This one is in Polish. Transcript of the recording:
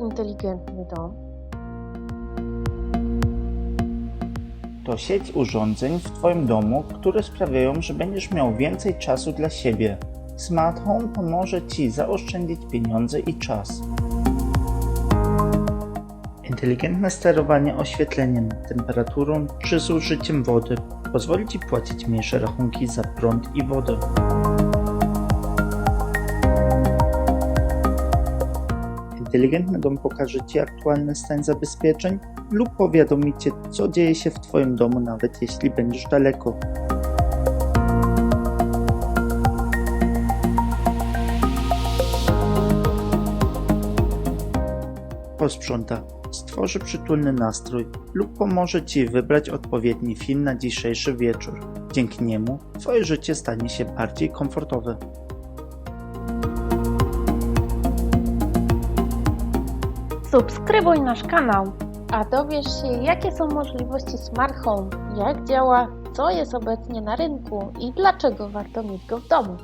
inteligentny dom? To sieć urządzeń w Twoim domu, które sprawiają, że będziesz miał więcej czasu dla siebie. Smart Home pomoże Ci zaoszczędzić pieniądze i czas. Inteligentne sterowanie oświetleniem, temperaturą czy zużyciem wody pozwoli Ci płacić mniejsze rachunki za prąd i wodę. Inteligentny dom pokaże Ci aktualny stan zabezpieczeń lub powiadomi Cię, co dzieje się w Twoim domu, nawet jeśli będziesz daleko. Posprząta, stworzy przytulny nastrój lub pomoże Ci wybrać odpowiedni film na dzisiejszy wieczór. Dzięki niemu Twoje życie stanie się bardziej komfortowe. Subskrybuj nasz kanał, a dowiesz się, jakie są możliwości Smart Home, jak działa, co jest obecnie na rynku i dlaczego warto mieć go w domu.